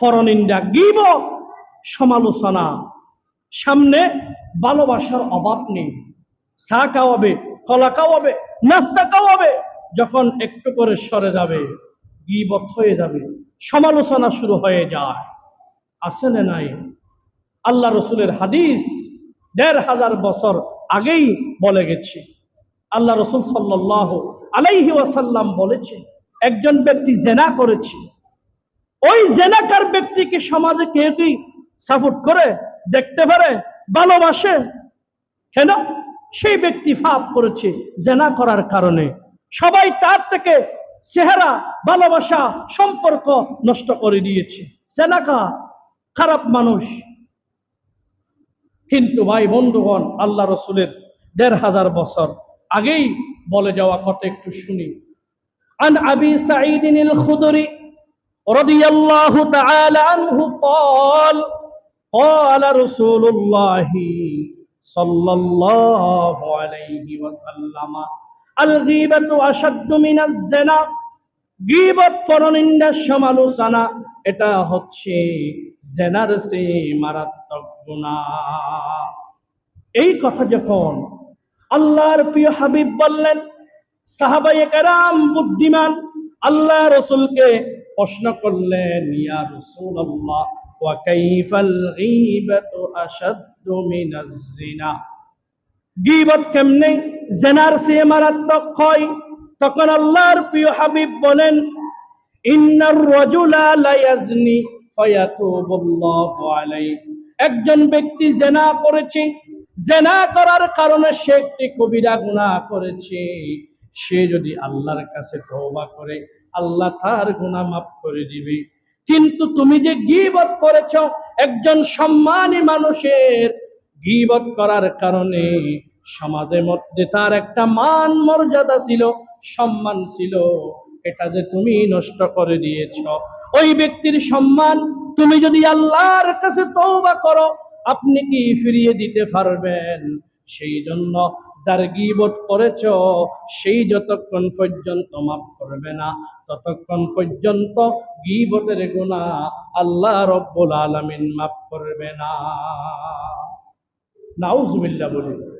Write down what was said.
ফরনিন্দা give সমালোচনা। সামনে ভালোবাসার অভাব নেই। চা খাওয়াবে, কলা খাওয়াবে, নাস্তা খাওয়াবে, যখন একটু করে সরে যাবে, গিবত হয়ে যাবে, সমালোচনা শুরু হয়ে যায়। আছে না নাই? আল্লাহ রসুলের হাদিস দেড় হাজার বছর আগেই বলে গেছি। আল্লাহ রসুল সাল্লাহ আলাইহি ওয়াসাল্লাম বলেছে একজন ব্যক্তি জেনা করেছে ওই জেনাকার ব্যক্তিকে সমাজে কে কি সাপোর্ট করে, দেখতে পারে, ভালোবাসে? কেন? সেই ব্যক্তি ফাপ করেছে জেনা করার কারণে। সবাই তার থেকে চেহারা, ভালোবাসা, সম্পর্ক নষ্ট করে দিয়েছে। জেনাকা খারাপ মানুষ। কিন্তু ভাই বন্ধুগণ, আল্লাহ রসুলের দেড় হাজার বছর আগেই বলে যাওয়া কথা একটু শুনি। আন আবি সাঈদিন খুদরি رضي الله تعالى عنه قال قال رسول الله صلى الله عليه وسلم الغيبة أشد من الزنا গিবত পরনিন্দার সমালোচনা এটা হচ্ছে জেনার সে মারাত্মক গুনাহ এই কথা যখন আল্লাহর প্রিয় হাবিব বললেন সাহাবাই কেরাম বুদ্ধিমান আল্লাহ রসুলকে প্রশ্ন করলেন, ইয়া রসুল আল্লাহ ওয়াকাইফাল গীবাতু আশাদ্দু মিনাজ জিনা গীবত কেমনে? জেনার সে মারাত্মক হয়। তখন আল্লাহর প্রিয় হাবিব বলেন, ইন্নার রাজুলা লা ইয়াজনি ফায়াতুবুল্লাহু আলাইহি। একজন ব্যক্তি জেনা করেছে। জেনা করার কারণে সে একটি কবিরা গুনাহ করেছে। সে যদি আল্লাহর কাছে তওবা করে আল্লাহ তার গুণা মাফ করে দিবে। কিন্তু তুমি যে গীবত করেছ, একজন সম্মানী মানুষের গীবত করার কারণে সমাজের মধ্যে তার একটা মান মর্যাদা ছিল, সম্মান ছিল। এটা যে তুমি নষ্ট করে দিয়েছ। ওই ব্যক্তির সম্মান তুমি যদি আল্লাহর কাছে তওবা করো, আপনি কি ফিরিয়ে দিতে পারবেন? সেই জন্য যার গিবত করেছ, সেই যতক্ষণ পর্যন্ত মাফ করবে না। ততক্ষণ পর্যন্ত গিবতের গুণা আল্লাহ রব্বুল আলমিন মাফ করবে না। নাউজুবিল্লাহ বলি।